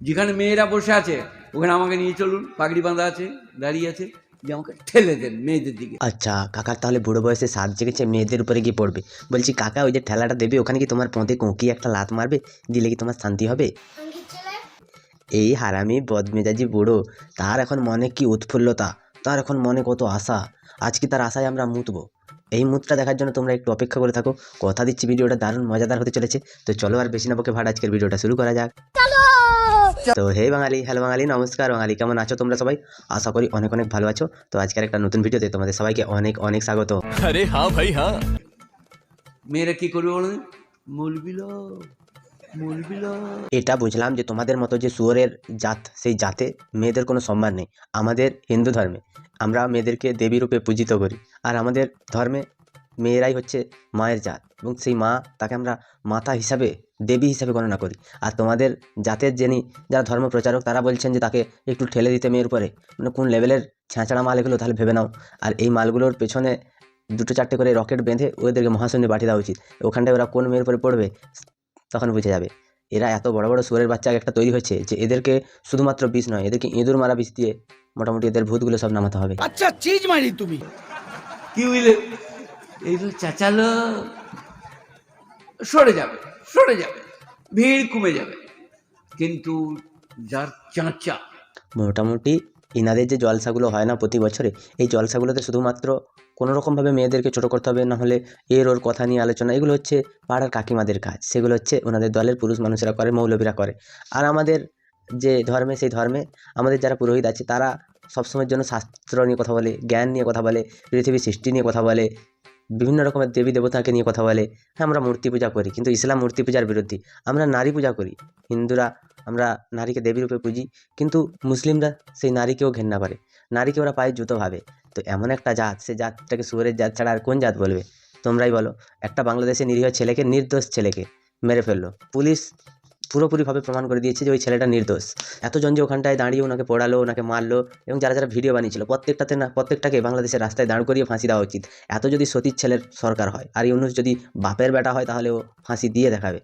যেখানে মেয়েরা বসে আছে ওখানে আমাকে নিয়ে চলুন। পাগড়ি বাঁধা আছে দাঁড়িয়ে আছে যে আমাকে ঠেলে দেন মেয়েদের দিকে। আচ্ছা কাকার তাহলে বুড়ো বয়সে সাত জেগেছে মেয়েদের উপরে গিয়ে পড়বে। বলছি কাকা ওই যে ঠেলাটা দেবে ওখানে কি তোমার পথে কোঁকি একটা লাত মারবে? দিলে কি তোমার শান্তি হবে? এই হারামি বদমেজাজি বুড়ো তার এখন মনে কি উৎফুল্লতা তার এখন মনে কত আশা। আজকে তার আশায় আমরা মুতব। এই মুতটা দেখার জন্য তোমরা একটু অপেক্ষা করে থাকো। কথা দিচ্ছি ভিডিওটা দারুণ মজাদার হতে চলেছে। তো চলো আর বেশি না বকে ভাড় আজকের ভিডিওটা শুরু করা যাক। তো হে বাঙালি হ্যালো বাঙালি নমস্কার বাঙালি কেমন আছো তোমরা সবাই? আশা করি অনেক অনেক ভালো আছো। তো আজকের একটা নতুন ভিডিওতে তোমাদের সবাইকে অনেক অনেক স্বাগত। আরে হ্যাঁ ভাই হ্যাঁ। মেয়েরা কি করবে বলুন মুলবিল এটা বুঝলাম যে তোমাদের মতো যে শুয়োরের জাত সেই জাতে মেয়েদের কোনো সম্মান নেই। আমাদের হিন্দু ধর্মে আমরা মেয়েদেরকে দেবী রূপে পূজিত করি। আর আমাদের ধর্মে মেয়েরাই হচ্ছে মায়ের জাত এবং সেই মা তাকে আমরা মাতা হিসাবে দেবী হিসাবে গণনা করি। আর তোমাদের জাতের যিনি যারা ধর্ম প্রচারক তারা বলছেন যে তাকে একটু ঠেলে দিতে মেয়ের উপরে। মানে কোন লেভেলের ছ্যাঁচাড়া মাল এগুলো তাহলে ভেবে নাও। আর এই মালগুলোর পেছনে দুটো চারটে করে রকেট বেঁধে ওদেরকে মহাশূন্যে পাঠিয়ে দেওয়া উচিত। ওখানটায় ওরা কোন মেয়ের উপরে পড়বে তখন বুঝে যাবে। এরা এত বড় বড় সুরের বাচ্চা একটা তৈরি হচ্ছে যে এদেরকে শুধুমাত্র বিষ নয় এদেরকে ইঁদুর মারা বিষ দিয়ে মোটামুটি এদের ভূতগুলো সব নামাতে হবে। আচ্ছা চিজ মারি তুমি। কি হইলে? এই তো চেঁচালো। সরে যাবে সরে যাবে। ভিড় কমে যাবে। কিন্তু যার চাঁচা। মোটামুটি ইনাদের যে জলসাগুলো হয় না প্রতি বছরে, এই জলসাগুলোতে শুধুমাত্র কোনো রকমভাবে মেয়েদেরকে ছোটো করতে হবে, না হলে এর ওর কথা নিয়ে আলোচনা, এগুলো হচ্ছে পাড়ার কাকিমাদের কাজ। সেগুলো হচ্ছে ওনাদের দলের পুরুষ মানুষেরা করে, মৌলবীরা করে। আর আমাদের যে ধর্মে, সেই ধর্মে আমাদের যারা পুরোহিত আছে, তারা সবসময়ের জন্য শাস্ত্র নিয়ে কথা বলে, জ্ঞান নিয়ে কথা বলে, পৃথিবীর সৃষ্টি নিয়ে কথা বলে বিভিন্ন রকমের দেবী দেবতাকে নিয়ে কথা বলে হ্যাঁ আমরা মূর্তি পূজা করি, কিন্তু ইসলাম মূর্তি পূজার বিরোধী আমরা নারী পূজা করি। হিন্দুরা, আমরা নারীকে দেবী রূপে পুজি, কিন্তু মুসলিমরা সেই নারীকেও ঘেন্না করে। নারীকে ওরা পায়ে জুতো ভাবে। তো এমন একটা জাত, সে জাতটাকে সুরের জাত ছাড়া আর কোন জাত বলবে? তোমরাই বলো, একটা বাংলাদেশে নিরীহ ছেলেকে, নির্দোষ ছেলেকে মেরে ফেলল। পুলিশ পুরোপুরিভাবে প্রমাণ করে দিয়েছে যে ওই ছেলেটা নির্দোষ। এতজন যে ওখানটায় দাঁড়িয়ে ওনাকে পড়ালো, ওনাকে মারলো এবং যারা যারা ভিডিও বানিয়েছিল, প্রত্যেকটাতে না, প্রত্যেকটাকে বাংলাদেশের রাস্তায় দাঁড় করিয়ে ফাঁসি দেওয়া উচিত। এত যদি সতীর ছেলের সরকার হয়, আর ইউনুস যদি বাপের বেটা হয় তাহলে ও ফাঁসি দিয়ে দেখাবে।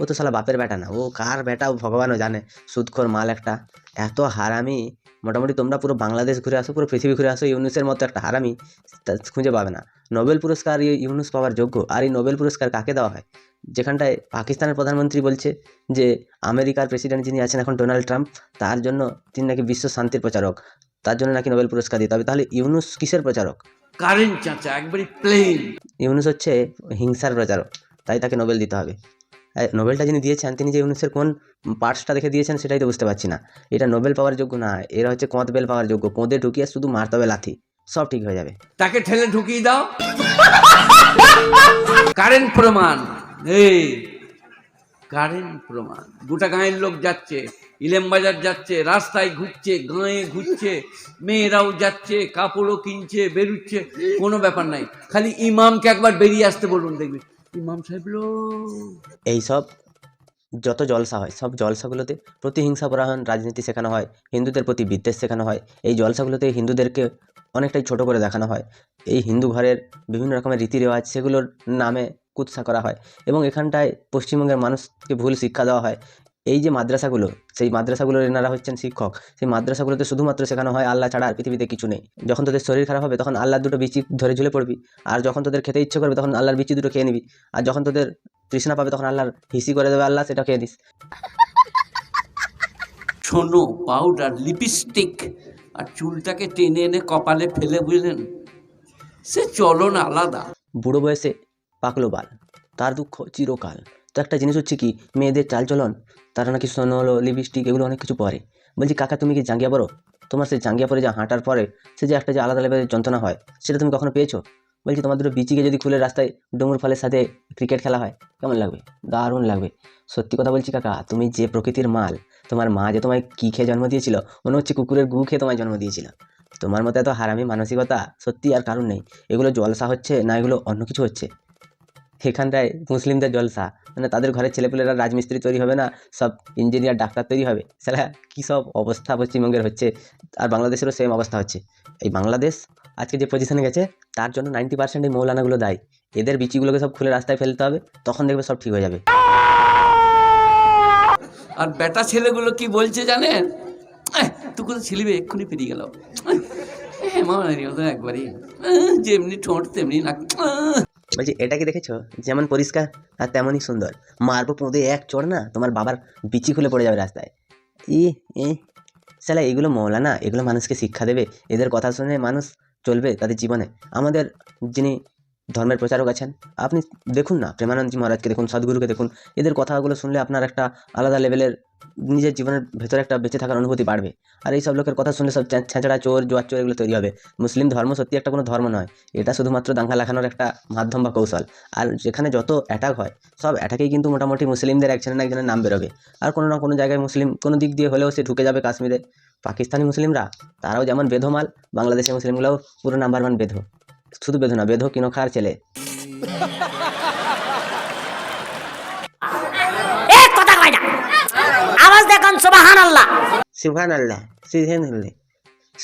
ও তো শালা বাপের বেটা না ও কার বেটা ও ভগবানও জানে সুদখোর মাল একটা। এত হারামি মোটামুটি তোমরা পুরো বাংলাদেশ ঘুরে আসো পুরো পৃথিবী ঘুরে আসো ইউনুসের মতো একটা হারামি তা খুঁজে পাবে না। নোবেল পুরস্কার এই ইউনুস পাওয়ার যোগ্য আর এই নোবেল পুরস্কার কাকে দেওয়া হয়? যেখানটায় পাকিস্তানের প্রধানমন্ত্রী বলছে যে আমেরিকার প্রেসিডেন্ট যিনি আছেন এখন ডোনাল্ড ট্রাম্প তার জন্য তিনি নাকি বিশ্ব শান্তির প্রচারক তার জন্য নাকি নোবেল পুরস্কার দিতে হবে তাহলে ইউনুস কিসের প্রচারক? কারেন্ট চাঁচা একবারে প্লেন ইউনুস হচ্ছে হিংসার প্রচারক তাই তাকে নোবেল দিতে হবে। নোবেলটা যিনি দিয়েছেন, তিনি যে ইউনুসের কোন পার্টসটা দেখে দিয়েছেন সেটাই তো বুঝতে পারছি না। এটা নোবেল পাওয়ার যোগ্য না, এরা হচ্ছে কোঁত বেল পাওয়ার যোগ্য। কোঁদে ঢুকিয়ে শুধু মারতে হবে লাথি, সব ঠিক হয়ে যাবে। তাকে ঠেলে ঢুকিয়ে দাও। কারেন্ট প্রমাণ, এই কারেন্ট প্রমাণ। গোটা গাঁয়ের লোক যাচ্ছে, ইলেম বাজার যাচ্ছে, রাস্তায় ঘুরছে, গাঁয়ে ঘুরছে, মেয়েরাও যাচ্ছে, কাপড়ও কিনছে, বেরুচ্ছে, কোনো ব্যাপার নাই। খালি ইমামকে একবার বেরিয়ে আসতে বলুন দেখবি ইমাম সাহেব লো এই সব যত জলসা হয়, সব জলসাগুলোতে প্রতিহিংসা পরায়ণ রাজনীতি শেখানো হয়, হিন্দুদের প্রতি বিদ্বেষ শেখানো হয়। এই জলসাগুলোতে হিন্দুদেরকে অনেকটাই ছোট করে দেখানো হয়। এই হিন্দু ঘরের বিভিন্ন রকমের রীতি রেওয়াজ সেগুলোর নামে কুৎসা করা হয় এবং এখানটায় পশ্চিমবঙ্গের মানুষকে ভুল শিক্ষা দেওয়া হয়। এই যে মাদ্রাসাগুলো সেই মাদ্রাসাগুলোর এনারা হচ্ছেন শিক্ষক। সেই মাদ্রাসাগুলোতে শুধুমাত্র শেখানো হয় আল্লাহ ছাড়া আর পৃথিবীতে কিছু নেই। যখন তোদের শরীর খারাপ হবে তখন আল্লাহর দুটো বিচি ধরে ঝুলে পড়বি। আর যখন তোদের খেতে ইচ্ছে করবে তখন আল্লাহর বিচি দুটো খেয়ে নিবি। আর যখন তোদের তৃষ্ণা পাবে তখন আল্লাহর হিসি করে দেবে আল্লাহ সেটা খেয়ে নিস। ছোনো পাউডার লিপস্টিক আর চুলটাকে টেনে এনে কপালে ফেলে বুঝলেন? সে চলন আলাদা। বুড়ো বয়সে পাকলো বাল তার দুঃখ চিরকাল। তো একটা জিনিস হচ্ছে কি, মেয়েদের চালচলন তারা নাকি সোনলো লিপস্টিক এগুলো অনেক কিছু পরে। বলছি, কাকা, তুমি কি জাঙ্গিয়া পরো তোমার সেই জাঙ্গিয়া পরে যে হাঁটার পরে, সে যে একটা যে আলাদা লেভেলের যন্ত্রণা হয়, সেটা তুমি কখনো পেয়েছ? বলছি, তোমার দুটো বিচিকে যদি খুলে রাস্তায় ডুমুর ফলের সাথে ক্রিকেট খেলা হয়, কেমন লাগবে? দারুণ লাগবে। সত্যি কথা বলছি, কাকা, তুমি যে প্রকৃতির মাল, তোমার মা যে তোমায় কী খেয়ে জন্ম দিয়েছিল, মনে হচ্ছে কুকুরের গু খেয়ে তোমায় জন্ম দিয়েছিল। তোমার মতো এত হারামি মানসিকতা সত্যি আর কারণ নেই। এগুলো জলসা হচ্ছে, না এগুলো অন্য কিছু হচ্ছে। এখানটায় মুসলিমদের জলসা। মানে তাদের ঘরের ছেলেপেলেরা রাজমিস্ত্রি তৈরি হবে না, সব ইঞ্জিনিয়ার ডাক্তার তৈরি হবে। সেটা কী সব অবস্থা পশ্চিমবঙ্গের হচ্ছে, আর বাংলাদেশেরও সেম অবস্থা হচ্ছে। এই বাংলাদেশ আজকে যে পজিশনে গেছে, তার জন্য নাইনটি পার্সেন্ট এই মৌলানাগুলো দায়ী। এদের বিচিগুলোকে সব খুলে রাস্তায় ফেলতে হবে, তখন দেখবে সব ঠিক হয়ে যাবে। আর বেটা ছেলেগুলো কি বলছে জানেন? তুই কোথাও ছিলিবে এক্ষুনি পেরিয়ে গেল। হ্যাঁ মামা তো একবারই। যেমনি ঠোঁট, তেমনি আহ। বলছি, এটা কি দেখেছ? যেমন পরিষ্কার আর তেমনই সুন্দর। মারবো পুঁদে এক চড় না, তোমার বাবার বিচি খুলে পড়ে যাবে রাস্তায়। ই এ সালা এগুলো মৌলানা এগুলো মানুষকে শিক্ষা দেবে। এদের কথা শুনে মানুষ চলবে তাদের জীবনে। আমাদের যিনি ধর্মের প্রচারক আছেন। আপনি দেখুন না, প্রেমানন্দজি মহারাজকে দেখুন, সদ্গুরুকে দেখুন। এদের কথাগুলো শুনলে আপনার একটা আলাদা লেভেলের নিজের জীবনের ভেতরে একটা বেঁচে থাকার অনুভূতি বাড়বে। আর এই সব লোকের কথা শুনলে সব ছেঁচড়া, চোর, জোয়ার, চোর এগুলো তৈরি হবে। মুসলিম ধর্ম সত্যি একটা কোনো ধর্ম নয়। এটা শুধুমাত্র দাঙ্গা লাগানোর একটা মাধ্যম বা কৌশল। আর যেখানে যত অ্যাটাক হয়, সব অ্যাটাকেই কিন্তু মোটামুটি মুসলিমদের একজনের না একজনের নাম বেরোবে। আর কোনো না কোনো জায়গায় মুসলিম কোনো দিক দিয়ে হলেও সে ঢুকে যাবে কাশ্মীরে। পাকিস্তানি মুসলিমরা, তারাও যেমন বেধমাল বাংলাদেশের মুসলিমগুলোও পুরো নাম্বার ওয়ান বেধো। শুধু বেধো না বেধো কিনো খার ছেলে। আওয়াজ দেখুন সুবাহান আল্লাহ সুহান আল্লাহ সুহান আল্লাহ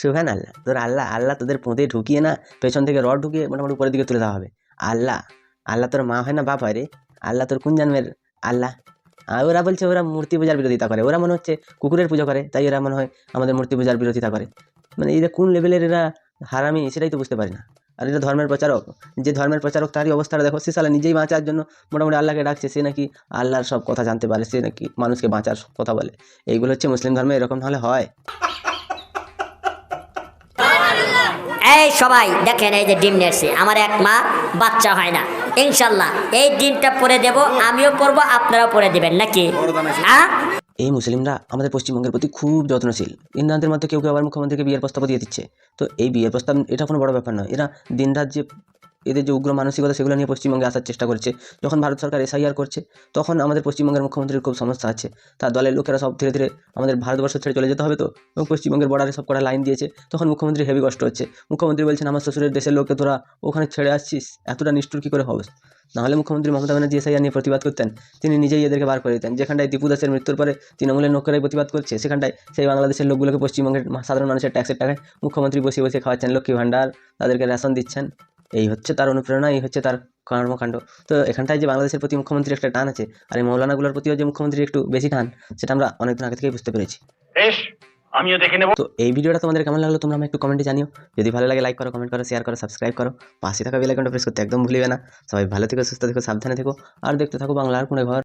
সুহান আল্লাহ তোর আল্লাহ আল্লাহ তোদের পোঁতে ঢুকিয়ে না পেছন থেকে রড ঢুকিয়ে মোটামুটি উপরের দিকে তুলে দেওয়া হবে। আল্লাহ আল্লাহ তোর মা হয় না বাপ হয় রে। আল্লাহ তোর কোন জন্মের? আল্লাহ। আর ওরা বলছে ওরা মূর্তি পূজার বিরোধিতা করে। ওরা মনে হচ্ছে কুকুরের পুজো করে তাই ওরা মনে হয় আমাদের মূর্তি পূজার বিরোধিতা করে। মানে এরা কোন লেভেলের এরা হারামি সেটাই তো বুঝতে পারি না। আর এটা ধর্মের প্রচারক। যে ধর্মের প্রচারক তারই অবস্থাটা দেখো। সে সালা নিজেই বাঁচার জন্য মোটামুটি আল্লাহকে ডাকছে। সে নাকি আল্লাহর সব কথা জানতে পারে। সে নাকি মানুষকে বাঁচার কথা বলে। এইগুলো হচ্ছে মুসলিম ধর্মে এরকম নাহলে হয়। এই সবাই দেখেন এই যে ডিম নেড়ছে আমার এক মা বাচ্চা হয় না। ইনশাল্লাহ এই ডিমটা পরে দেব আমিও পরবো আপনারাও পরে দেবেন নাকি? হ্যাঁ এই মুসলিমরা আমাদের পশ্চিমবঙ্গের প্রতি খুব যত্নশীল। ইন্দ্রান্তের মধ্যে কেউ কেউ আবার মুখ্যমন্ত্রীকে বিয়ের প্রস্তাব দিয়ে দিচ্ছে। তো এই বিয়ের প্রস্তাব, এটা কোনো বড় ব্যাপার নয়। এরা দিনরাত যে এদের যে উগ্র মানসিকতা সেগুলো নিয়ে পশ্চিমবঙ্গে আসার চেষ্টা করছে। যখন ভারত সরকার এসআইআর করছে, তখন আমাদের পশ্চিমবঙ্গের মুখ্যমন্ত্রীর খুব সমস্যা আছে। তার দলের লোকেরা সব ধীরে ধীরে আমাদের ভারতবর্ষ ছেড়ে চলে যেতে হবে তো? এবং পশ্চিমবঙ্গের বর্ডারে সব কটা লাইন দিয়েছে। তখন মুখ্যমন্ত্রী হেভি কষ্ট হচ্ছে। মুখ্যমন্ত্রী বলছেন, আমার শ্বশুরের দেশের লোককে তোরা ওখানে ছেড়ে আসছিস? এতটা নিষ্ঠুর কী করে হবে নাহলে মুখ্যমন্ত্রী মমতা ব্যানার্জি এসআইআর নিয়ে প্রতিবাদ করতেন। তিনি নিজেই এদেরকে বার করে দিতেন। যেখানটায় দীপু দাসের মৃত্যুর পরে তৃণমূলের লোকেরাই প্রতিবাদ করছে, সেখানটায় সেই বাংলাদেশের লোকগুলোকে পশ্চিমবঙ্গের সাধারণ মানুষের ট্যাক্সের টাকায় মুখ্যমন্ত্রী বসে বসে খাওয়াচ্ছেন। লক্ষ্মী ভাণ্ডার তাদেরকে রেশন দিচ্ছেন। এই হচ্ছে তার অনুপ্রেরণা এই হচ্ছে তার কর্মকাণ্ড। তো এখানটায় যে বাংলাদেশের প্রতি মুখ্যমন্ত্রীর একটা টান আছে আর এই মৌলানাগুলোর প্রতিও যে মুখ্যমন্ত্রীর একটু বেশি টান সেটা আমরা অনেকদিন আগে থেকেই বুঝতে পেরেছি। আমিও দেখে নেব। তো এই ভিডিওটা তোমাদের কেমন লাগল তোমরা আমাকে একটু কমেন্টে জানিও। যদি ভালো লাগে লাইক করো কমেন্ট করো শেয়ার করো সাবস্ক্রাইব করো। পাশে থাকা বেল আইকনটা প্রেস করতে একদম ভুলিবে না। সবাই ভালো থেকো সুস্থ থেকো সাবধানে থেকো। আর দেখতে থাকো বাংলার কোনো ঘর।